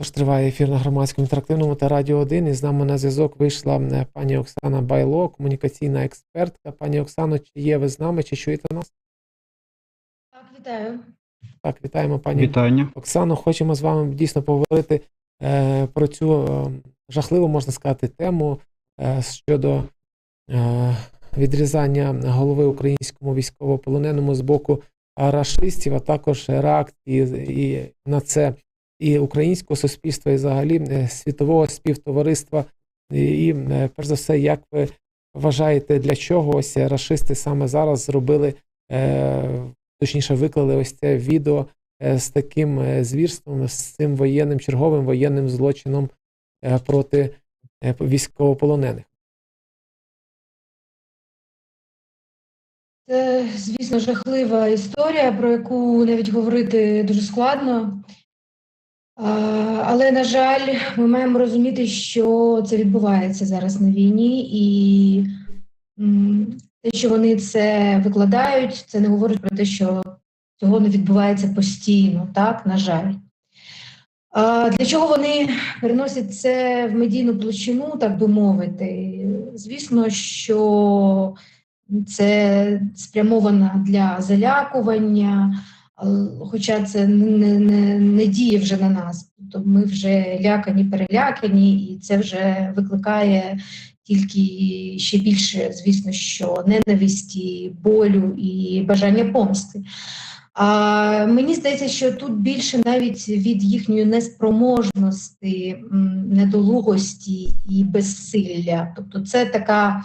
Тож триває ефір на громадському інтерактивному та радіо 1. І з нами на зв'язок вийшла е, пані Оксана Байло, комунікаційна експертка. Пані Оксано, чи є ви з нами, чи чуєте нас? Так, вітаю. Так, вітаємо пані Вітання. Оксано. Хочемо з вами дійсно поговорити е, про цю е, жахливу, можна сказати, тему е, щодо е, відрізання голови українському військовополоненому з боку рашистів, а також реакції і на це і українського суспільства, і взагалі е, світового співтовариства. І, е, перш за все, як ви вважаєте, для чого ось рашисти саме зараз зробили, е, точніше, виклали ось це відео з таким звірством, з цим воєнним черговим воєнним злочином проти військовополонених? Це, звісно, жахлива історія, про яку навіть говорити дуже складно. Але, на жаль, ми маємо розуміти, що це відбувається зараз на війні, і те, що вони це викладають, це не говорить про те, що цього не відбувається постійно, так, на жаль. Для чого вони переносять це в медійну площину, так би мовити? Звісно, що це спрямовано для залякування, ал- хоча це не, не, не діє вже на нас. Тобто ми вже лякані, перелякані, і це вже викликає тільки ще більше, звісно, що ненависті, болю і бажання помсти. А мені здається, що тут більше навіть від їхньої неспроможності, недолугості і безсилля. Тобто, це така,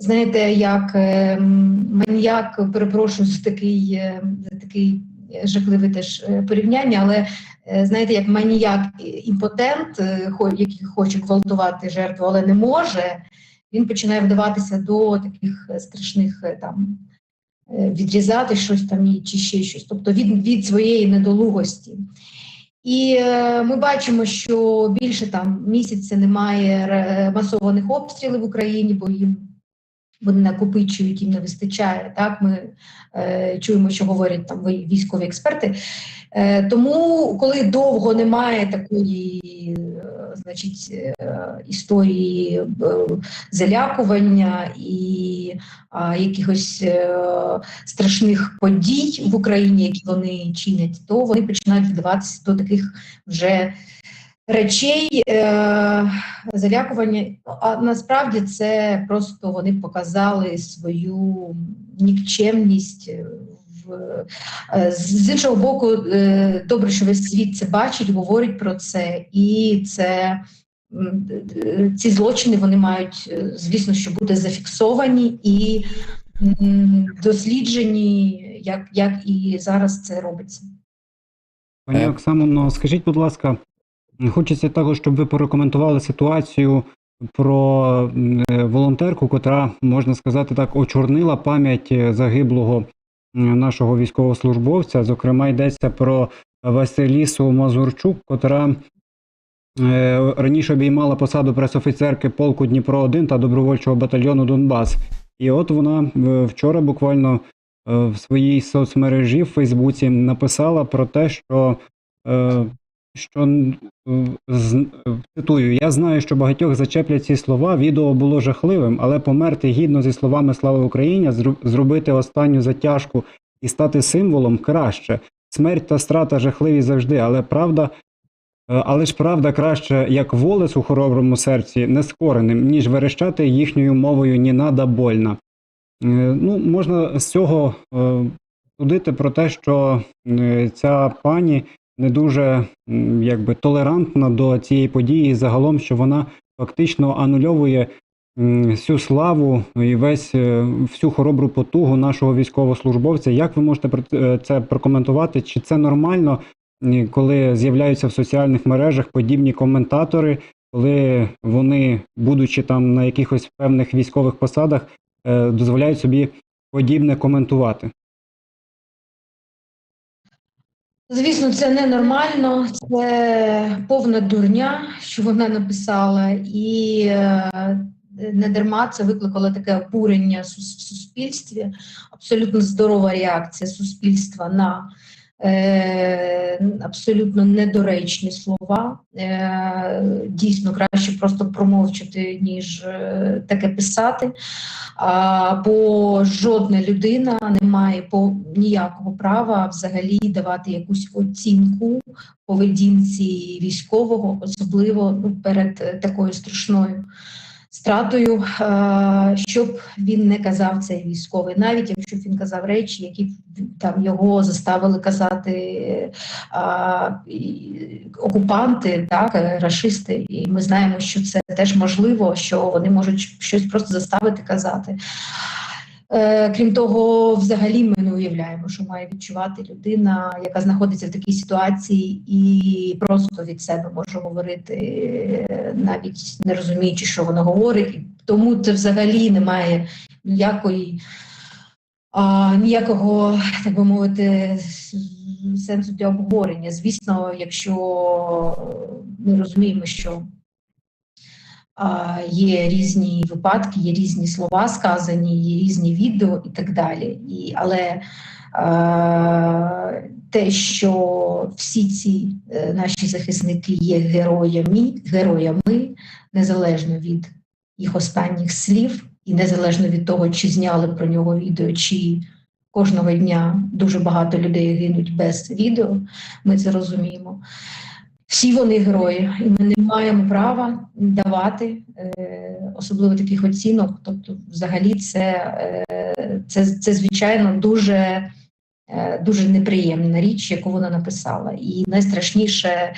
знаєте, як е, м, маніяк, перепрошую за такий, е, за такий жахливе теж е, порівняння, але е, знаєте, як маніяк імпотент, е, який хоче гвалтувати жертву, але не може, він починає вдаватися до таких страшних там відрізати щось там чи ще щось, тобто від, від своєї недолугості. І е, ми бачимо, що більше там місяця немає масованих обстрілів в Україні, бо їм вони накопичують, їм не вистачає. Так, ми е, чуємо, що говорять там військові експерти. Е, тому, коли довго немає такої, е, значить, е, історії е, залякування і а, якихось е, страшних подій в Україні, які вони чинять, то вони починають вдаватися до таких вже речей е, залякування. А насправді це просто вони показали свою нікчемність. Е, з іншого боку, е, добре, що весь світ це бачить, говорить про це, і це е, ці злочини вони мають, е, звісно, що бути зафіксовані і досліджені, як, як і зараз це робиться. Пані Е. Оксано, ну, скажіть, будь ласка, хочеться також, щоб ви прокоментували ситуацію про е, волонтерку, котра, можна сказати так, очорнила пам'ять е, загиблого нашого військовослужбовця. Зокрема, йдеться про Василісу Мазурчук, котра е, раніше обіймала посаду пресофіцерки полку Дніпро 1 та добровольчого батальйону Донбас. І от вона вчора буквально в своїй соцмережі в Фейсбуці написала про те, що, що е, цитую: Я знаю, що багатьох зачеплять ці слова. Відео було жахливим, але померти гідно зі словами Слава Україні, зробити останню затяжку і стати символом краще. Смерть та страта жахливі завжди, але правда. е, Але ж правда краще, як волес у хороброму серці, нескореним, ніж верещати їхньою мовою ні нада больна. Е, Ну, можна з цього судити про те, що ця пані не дуже якби толерантна до цієї події, загалом, що вона фактично анульовує всю славу і весь е, всю хоробру потугу нашого військовослужбовця. Як ви можете е, це прокоментувати? Чи це нормально, коли з'являються в соціальних мережах подібні коментатори, коли вони, будучи там на якихось певних військових посадах, е, дозволяють собі подібне коментувати. Звісно, це ненормально, це повна дурня, що вона написала, і е, не дарма це викликало таке обурення в суспільстві. Абсолютно здорова реакція суспільства на абсолютно недоречні слова. Е, дійсно, краще просто промовчати, ніж е, таке писати. Бо жодна людина не має по ніякого права взагалі давати якусь оцінку поведінці військового, особливо ну, перед е, такою страшною стратою, е, щоб він не казав цей військовий, навіть якщо він казав речі, які там його заставили казати е, окупанти, так, расисти, рашисти. І ми знаємо, що це теж можливо, що вони можуть щось просто заставити казати. Е, Крім того, взагалі ми не уявляємо, що має відчувати людина, яка знаходиться в такій ситуації, і просто від себе може говорити, навіть не розуміючи, що вона говорить. Тому це взагалі не має ніякої, а, ніякого, так би мовити, сенсу для обговорення. Звісно, якщо ми розуміємо, що є різні випадки, є різні слова сказані, є різні відео і так далі. І, але е, те, що всі ці е, наші захисники є героями, героями, незалежно від їх останніх слів, і незалежно від того, чи зняли про нього відео, чи кожного дня дуже багато людей гинуть без відео, ми це розуміємо. Всі вони герої, і ми не маємо права давати е, особливо таких оцінок. Тобто, взагалі, це, е, це, це звичайно дуже, е, дуже неприємна річ, яку вона написала. І найстрашніше.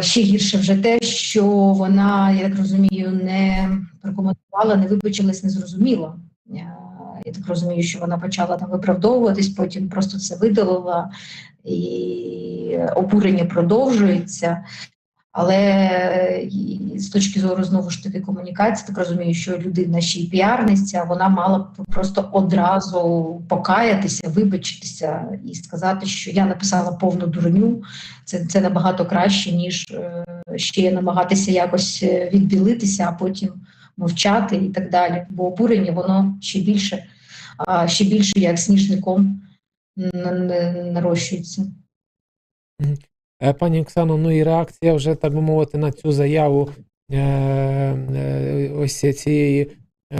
Ще гірше вже те, що вона, я так розумію, не прокоментувала, не вибачилась, не зрозуміла. Я так розумію, що вона почала там виправдовуватись, потім просто це видалила, і обурення продовжується. Але з точки зору знову ж таки комунікації, так розумію, що людина ще й піарниця, вона мала б просто одразу покаятися, вибачитися і сказати, що я написала повну дурню. Це, це набагато краще, ніж е, ще намагатися якось е, відбілитися, а потім мовчати і так далі. Бо обурення воно ще більше, ще більше як сніжником нарощується. Е, Пані Оксано, ну і реакція вже, так би мовити, на цю заяву е, е, ось цієї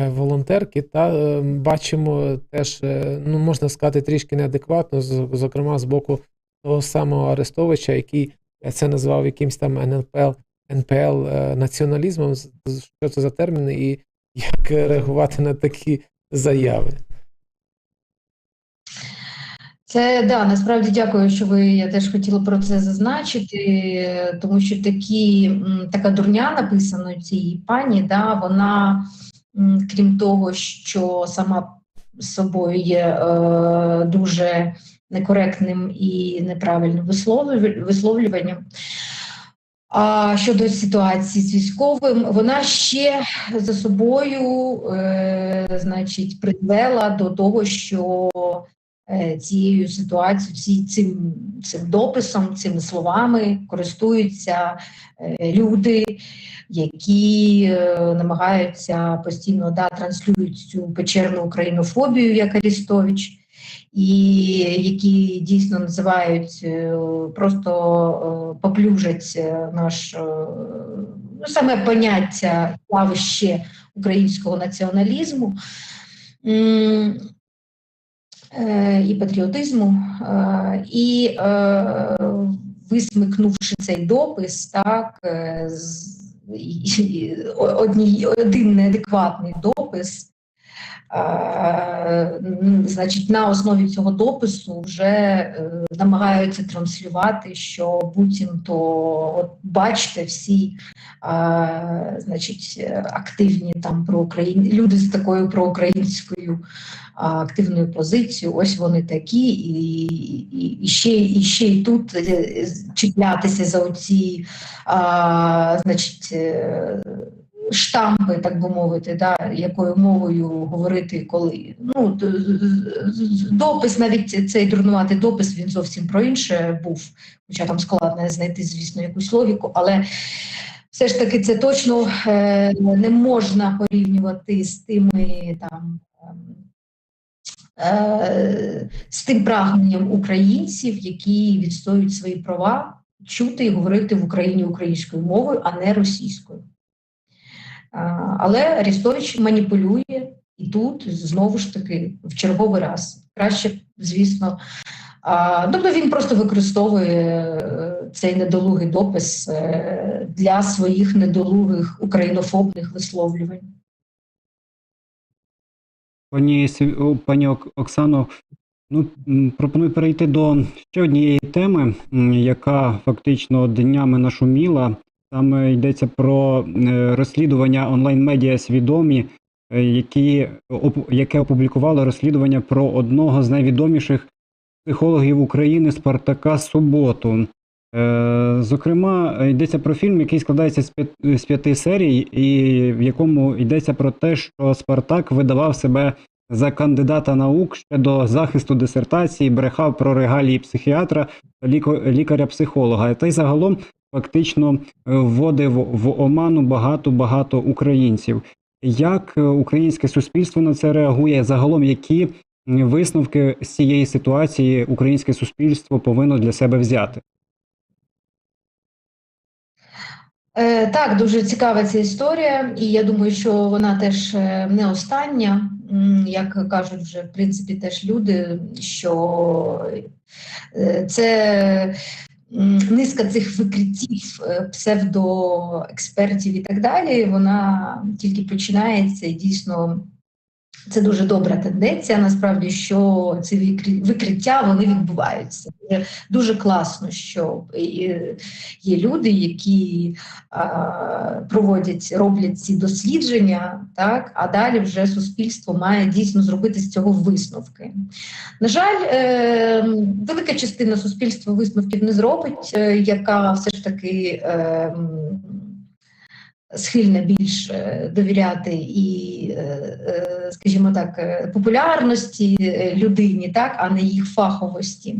волонтерки. Та бачимо теж, ну можна сказати, трішки неадекватно, зокрема з боку того самого Арестовича, який це назвав якимсь там НЛПЛ, НПЛ націоналізмом. Що це за терміни і як реагувати на такі заяви? Це да, насправді дякую, що ви я теж хотіла про це зазначити, тому що такі, така дурня написана цій пані, да, вона, крім того, що сама собою є е, дуже некоректним і неправильним висловлюванням. А щодо ситуації з військовим, вона ще за собою, е, значить, привела до того, що цією ситуацією, ці, цим, цим дописом, цими словами користуються е, люди, які е, намагаються постійно да, транслюють цю печерну українофобію, як Арістович, і які дійсно називають е, просто е, поплюжать е, наш е, ну, саме поняття явище українського націоналізму. Е, і патріотизму, е, і е, висмикнувши цей допис, так одній, один неадекватний допис. Значить, на основі цього допису вже намагаються транслювати, що буцімто, от бачите, всі значить, е, активні там проукраїн... люди з такою проукраїнською активною позицією. Ось вони такі, і, і, і ще і ще й тут е, чіплятися за оці, а, значить. е, Штампи, так би мовити, да, якою мовою говорити, коли ну допис, навіть цей дурнуватий допис, він зовсім про інше був, хоча там складно знайти, звісно, якусь логіку, але все ж таки це точно е, не можна порівнювати з тими там ем, е, з тим прагненням українців, які відстоюють свої права, чути і говорити в Україні українською мовою, а не російською. Але Арістович маніпулює і тут знову ж таки в черговий раз. Краще, звісно. Тобто він просто використовує е, цей недолугий допис е, для своїх недолугих українофобних висловлювань. Пані пані Оксано, ну пропоную перейти до ще однієї теми, яка фактично днями нашуміла. Там йдеться про е, розслідування онлайн-медіа свідомі, е, які яке опублікувало розслідування про одного з найвідоміших психологів України Спартака Суботу. Е, Зокрема, йдеться про фільм, який складається з п'ят- з п'яти серій, і в якому йдеться про те, що Спартак видавав себе за кандидата наук ще до захисту дисертації, брехав про регалії психіатра та лікаря-психолога. Та й загалом фактично е, вводив в оману багато-багато українців. Як українське суспільство на це реагує? Загалом, які висновки з цієї ситуації українське суспільство повинно для себе взяти? Так, дуже цікава ця історія, і я думаю, що вона теж е, не остання. Як кажуть вже в принципі теж люди, що е, це низка цих викриттів е, псевдоекспертів і так далі, вона тільки починається і дійсно. Це дуже добра тенденція. Насправді, що ці викриття вони відбуваються. Дуже, класно, що е, є люди, які проводять, роблять ці дослідження, так а далі вже суспільство має дійсно зробити з цього висновки. На жаль, е, велика частина суспільства висновків не зробить, е, яка все ж таки. Е, м, Схильна більш е, довіряти і, е, е, скажімо так, популярності людині, так, а не їх фаховості.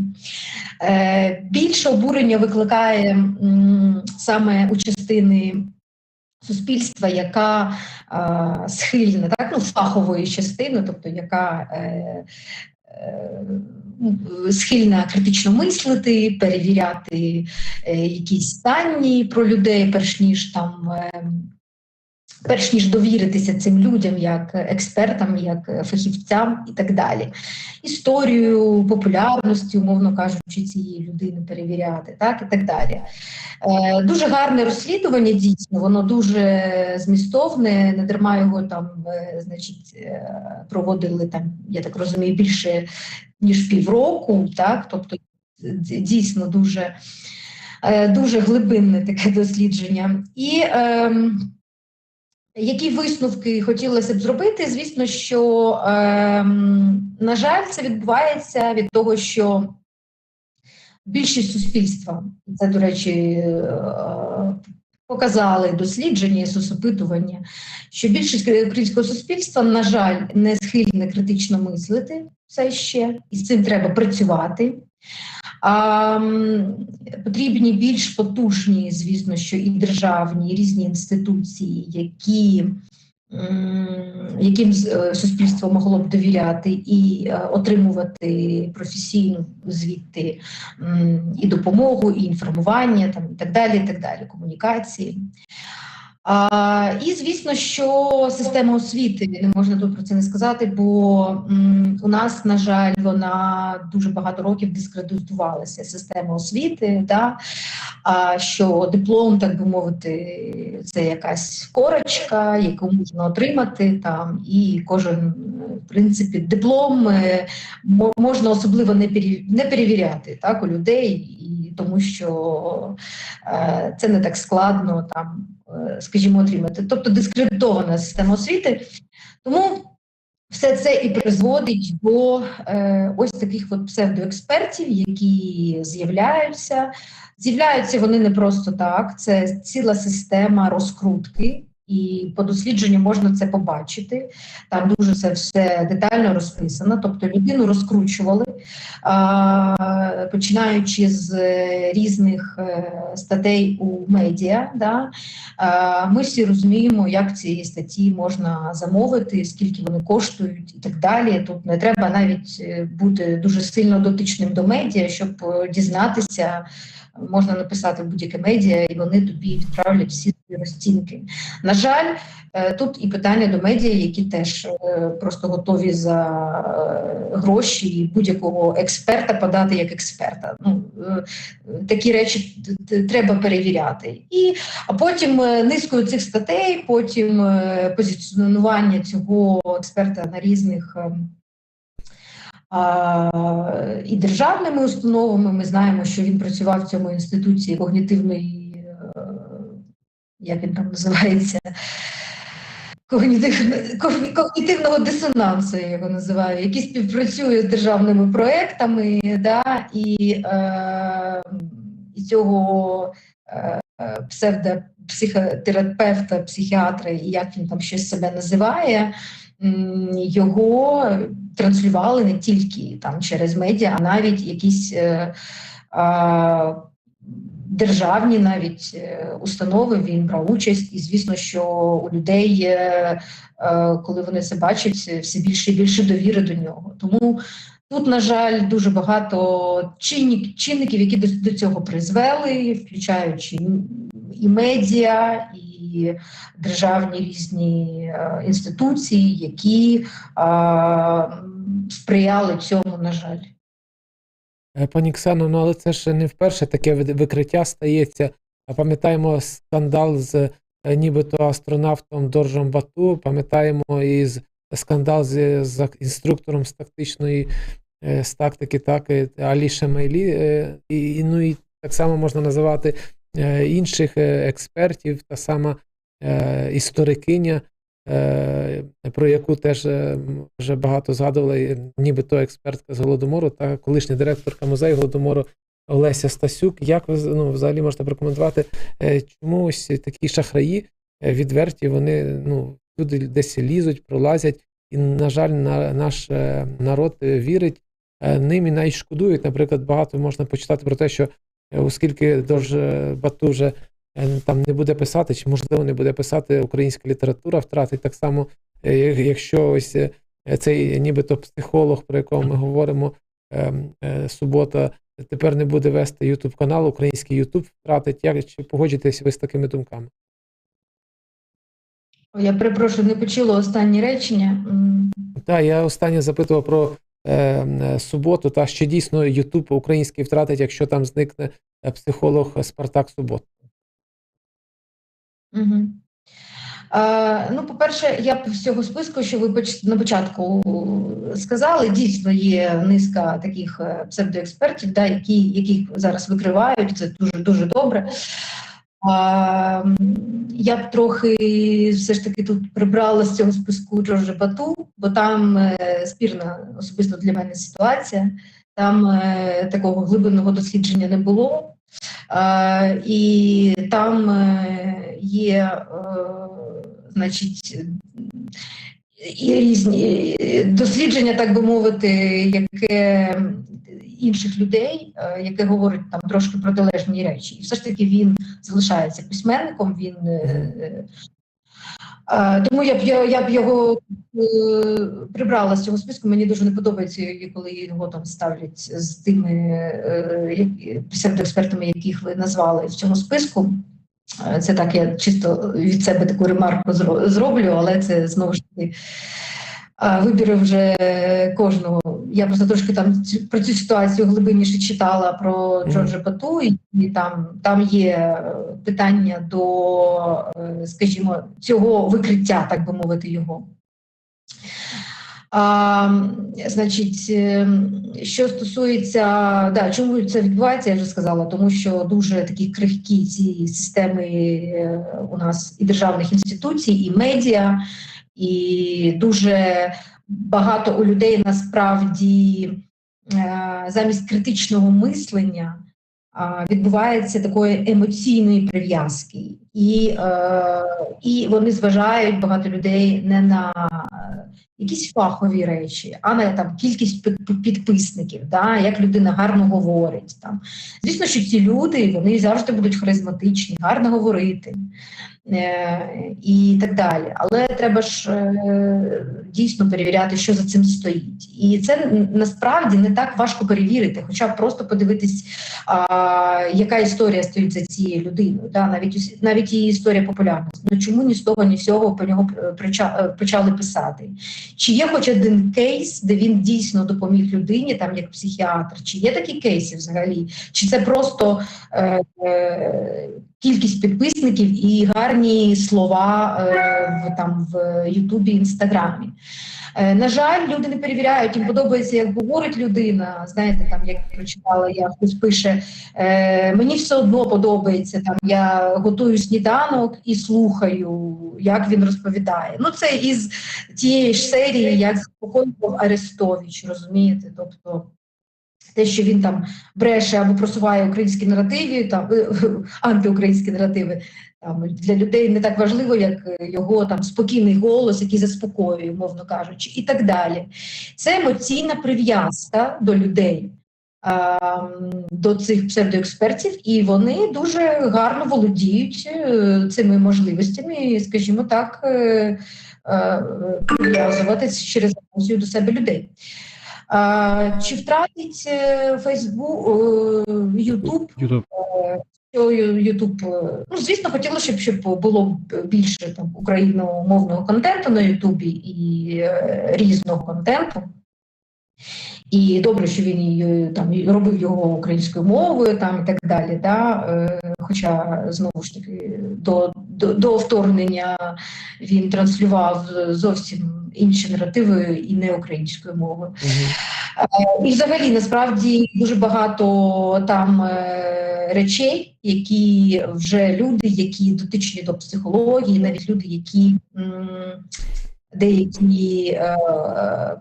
Більше обурення викликає саме у частини суспільства, яка схильна, так, ну, фахової частини, тобто яка схильна критично мислити, перевіряти е, якісь дані про людей, перш ніж там. Перш ніж довіритися цим людям, як експертам, як фахівцям і так далі, історію популярності, умовно кажучи, цієї людини перевіряти, так і так далі. Е, Дуже гарне розслідування, дійсно, воно дуже змістовне, не дарма його там, е, значить, е, проводили там, я так розумію, більше ніж півроку, так, тобто дійсно дуже, е, дуже глибинне таке дослідження. І ем, які висновки хотілося б зробити? Звісно, що, ем, на жаль, це відбувається від того, що більшість суспільства, це, до речі, е, показали дослідження і соцопитування, що більшість українського суспільства, на жаль, не схильне критично мислити все ще, і з цим треба працювати. Потрібні більш потужні, звісно, що і державні, і різні інституції, які, яким е, суспільство могло б довіряти і е, отримувати професійну звідти і допомогу, і інформування, там, і так далі, і так далі, комунікації. А, і звісно, що система освіти не можна тут про це не сказати, бо м, у нас, на жаль, вона дуже багато років дискредитувалася система освіти. Да? А що диплом, так би мовити, це якась корочка, яку можна отримати там, і кожен, в принципі, диплом е, можна особливо не пере- не перевіряти так, у людей, і тому що е, це не так складно там, скажімо, отримати. Тобто дискредитована система освіти. Тому все це і призводить до е, ось таких от псевдоекспертів, які з'являються. З'являються вони не просто так, це ціла система розкрутки, і по дослідженню можна це побачити. Там дуже це все детально розписано. Тобто людину розкручували, починаючи з е, різних е, статей у медіа. Ми всі розуміємо, як ці статті можна замовити, скільки вони коштують і так далі. Тут не треба навіть е, бути дуже сильно дотичним до медіа, щоб дізнатися. Можна написати в будь-яке медіа, і вони тобі відправлять всі свої розцінки. На жаль, е, тут і питання до медіа, які теж е, просто готові за е, гроші і будь-якого експерта подати як експерта. Ну такі речі треба перевіряти. І а потім низкою цих статей, потім позиціонування цього експерта на різних. І державними установами. Ми знаємо, що він працював в цьому інституції когнітивної, е, як він там називається, когнітивного дисонансу, я його називаю, який співпрацює з державними проектами, да, і, е, і цього е, е, псевдопсихотерапевта, психіатра, і як він там щось себе називає, його транслювали не тільки там через медіа, а навіть якісь е, а, державні навіть е, установи. Він брав участь, і звісно, що у людей, е, е, коли вони це бачать, все більше і більше довіри до нього. Тому тут, на жаль, дуже багато чинник, чинників, які до, до цього призвели, включаючи і медіа, і державні різні е, інституції, які сприяли цьому, на жаль. Е, Пані Ксено, ну але це ж не вперше таке викриття стається. Пам'ятаємо скандал з е, нібито астронавтом Доржем Бату, пам'ятаємо і скандал з, з інструктором з тактичної е, з тактики, так, е, Алі Шамейлі. е, І, ну, і так само можна називати е, інших е, експертів, та сама е, історикиня, е, про яку теж е, вже багато згадували, е, нібито експертка з Голодомору та колишня директорка музею Голодомору Олеся Стасюк. Як ви ну, взагалі можете прокоментувати, е, чому ось такі шахраї е, відверті, вони ну, люди десь лізуть, пролазять, і, на жаль, на, наш е, народ е, вірить е, ним і навіть шкодують. Наприклад, багато можна почитати про те, що е, оскільки Дорж е, Бату вже е, там не буде писати, чи можливо не буде писати українська література, втратить так само, е, якщо ось е, цей нібито психолог, про якого ми говоримо, е, е, субота, тепер не буде вести Ютуб канал, український Ютуб втратить. Як чи погоджуєтеся ви з такими думками? Я перепрошую, не почула останні речення. Так, я останнє запитував про суботу, та що дійсно Ютуб український втратить, якщо там зникне е, психолог Спартак Субот. Угу. Ну, по-перше, я б з цього списку, що ви на початку сказали, дійсно є низка таких е, псевдоекспертів, да, які, яких зараз викривають, це дуже дуже добре. М, я б трохи все ж таки тут прибрала з цього списку Джорджа Бату, бо там е, спірна особисто для мене ситуація. Там е, такого глибинного дослідження не було. е, і там е, є, е, значить, і різні е, дослідження, так би мовити, яке інших людей, е, яке говорить там трошки протилежні речі. І все ж таки він залишається письменником. Він е, тому я б я, я б його прибрала з цього списку. Мені дуже не подобається, коли його там ставлять з тими псевдоекспертами, яких ви назвали в цьому списку. Е, Це так, я чисто від себе таку ремарку зро- зроблю, але це знову ж таки вибіри. вибір вже кожного. Я просто трошки там про цю ситуацію глибинніше читала про Джорджа Бату, і, там, там є е, питання до, е, скажімо, цього викриття, так би мовити, його. А, значить, е, що стосується, да, чому це відбувається, я вже сказала, тому що дуже такі крихкі ці системи е, у нас і державних інституцій, і медіа, і дуже багато у людей насправді е, замість критичного мислення відбувається такої емоційної прив'язки. І, е, і вони зважають багато людей не на якісь фахові речі, а не там кількість під- підписників, да, як людина гарно говорить. Там. Звісно, що ці люди вони завжди будуть харизматичні, гарно говорити і так далі. Але треба ж е, дійсно перевіряти, що за цим стоїть. І це насправді не так важко перевірити, хоча просто подивитись, яка історія стоїть за цією людиною. Навіть навіть її історія популярності. Ну чому ні з того, ні з цього про нього е, е, почали писати? Чи є хоч один кейс, де він дійсно допоміг людині, там як психіатр? Чи є такі кейси взагалі? Чи це просто е, е, кількість підписників і гарні слова е, в там в Ютубі, Інстаграмі? Е, На жаль, люди не перевіряють, їм подобається, як говорить людина. Знаєте, там як прочитала, я хтось пише, е, мені все одно подобається. Там я готую сніданок і слухаю, як він розповідає. Ну це із тієї ж серії, як заспокоював Арестович, розумієте? Тобто те, що він там бреше або просуває українські наративи, там е, антиукраїнські наративи. Там для людей не так важливо, як е, його там спокійний голос, який заспокоює, мовно кажучи, і так далі. Це емоційна прив'язка до людей, до цих псевдоекспертів, і вони дуже гарно володіють е, цими можливостями, скажімо так, е, через емоцію до себе людей. Чи втратить Фейсбук, Ютуб Ютуб. Ютуб, е, ну звісно, хотілося б, щоб було більше там україномовного контенту на Ютубі і е, різного контенту. І добре, що він і, там робив його українською мовою, там і так далі. Да? Е, хоча знову ж таки до, до, до вторгнення він транслював зовсім інші наративи і не українською мовою. Мгм. І взагалі насправді дуже багато там е, речей, які вже люди, які дотичні до психології, навіть люди, які деякі е,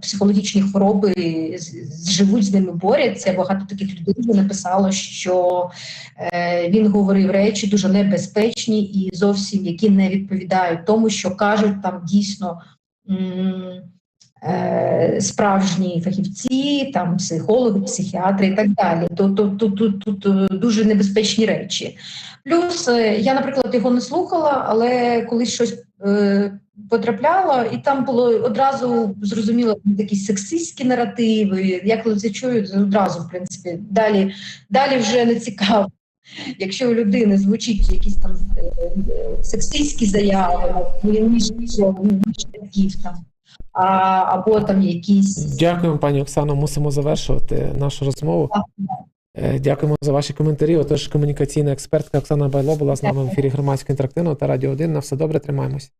психологічні хвороби живуть з ними, борються. Багато таких людей вже написало, що е, він говорив речі дуже небезпечні і зовсім які не відповідають тому, що кажуть там дійсно. Е, справжні фахівці, там психологи, психіатри і так далі. Тут, е, дуже небезпечні речі. Плюс е, я, наприклад, його не слухала, але коли щось потрапляло, і там було одразу зрозуміло такі сексистські наративи. Я коли це чую, одразу, в принципі, далі, далі вже не цікаво. Якщо у людини звучить якісь там е, е, сексистські заяви, ніж ніж там а, або там якісь Дякуємо, пані Оксано. Мусимо завершувати нашу розмову. Е, Дякуємо за ваші коментарі. Отож, комунікаційна експертка Оксана Байло була з нами в ефірі громадського інтерактивного та радіо 1. На все добре, тримаємось.